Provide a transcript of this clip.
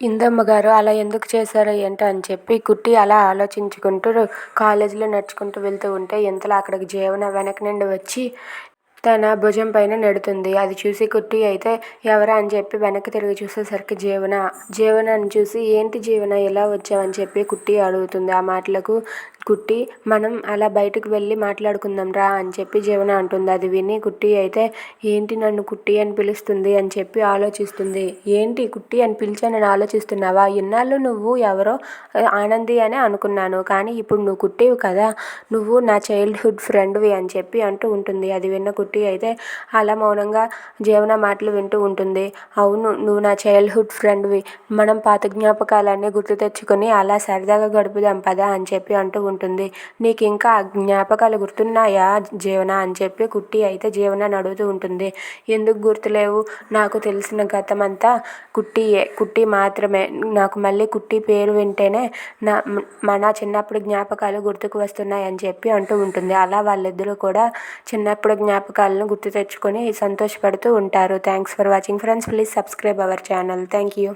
ఇందమ్మ గారు అలా ఎందుకు చేశారు ఏంట అని చెప్పి కుట్టి అలా ఆలోచించుకుంటూ కాలేజీలో నడుచుకుంటూ వెళ్తూ ఉంటే ఇంతలో అక్కడికి జీవన వెనక నుండి వచ్చి తన భుజం పైన నెడుతుంది. అది చూసి కుట్టి అయితే ఎవరా అని చెప్పి వెనక్కి తిరిగి చూసేసరికి జీవన జీవనాన్ని చూసి ఏంటి జీవన ఎలా వచ్చావని చెప్పి కుట్టి అడుగుతుంది. ఆ మాటలకు కుట్టి మనం అలా బయటకు వెళ్ళి మాట్లాడుకుందాం రా అని చెప్పి జీవన అంటుంది. అది విని కుట్టి అయితే ఏంటి నన్ను కుట్టి అని పిలుస్తుంది? అని చెప్పి ఆలోచిస్తుంది. ఏంటి కుట్టి అని పిలిచానని ఆలోచిస్తున్నావా? ఇన్నాళ్ళు నువ్వు ఎవరో ఆనంది అని అనుకున్నాను. కానీ ఇప్పుడు నువ్వు కుట్టివి కదా నువ్వు నా చైల్డ్హుడ్ ఫ్రెండ్వి అని చెప్పి అంటూ ఉంటుంది. అది విన్న కుట్టి అయితే అలా మౌనంగా జీవన మాటలు వింటూ ఉంటుంది. అవును నువ్వు నా చైల్డ్హుడ్ ఫ్రెండ్వి మనం పాత జ్ఞాపకాలన్నీ గుర్తు తెచ్చుకొని అలా సరదాగా గడుపుదాం పదా అని చెప్పి అంటూ ఉంటుంది. నీకు ఇంకా జ్ఞాపకాలు గుర్తున్నాయా? జీవన? అని చెప్పి కుట్టి అయితే జీవనాన్ని అడుగుతూ ఉంటుంది. ఎందుకు గుర్తులేవు? నాకు తెలిసిన గతమంతా కుట్టియే. కుట్టి మాత్రమే. నాకు మళ్ళీ కుట్టి పేరు వింటేనే నా మన చిన్నప్పుడు జ్ఞాపకాలు గుర్తుకు వస్తున్నాయి అని చెప్పి అంటూ ఉంటుంది. అలా వాళ్ళిద్దరూ కూడా చిన్నప్పుడు జ్ఞాపకాలను గుర్తు తెచ్చుకొని సంతోషపడుతూ ఉంటారు. Thanks for watching friends please subscribe our channel thank you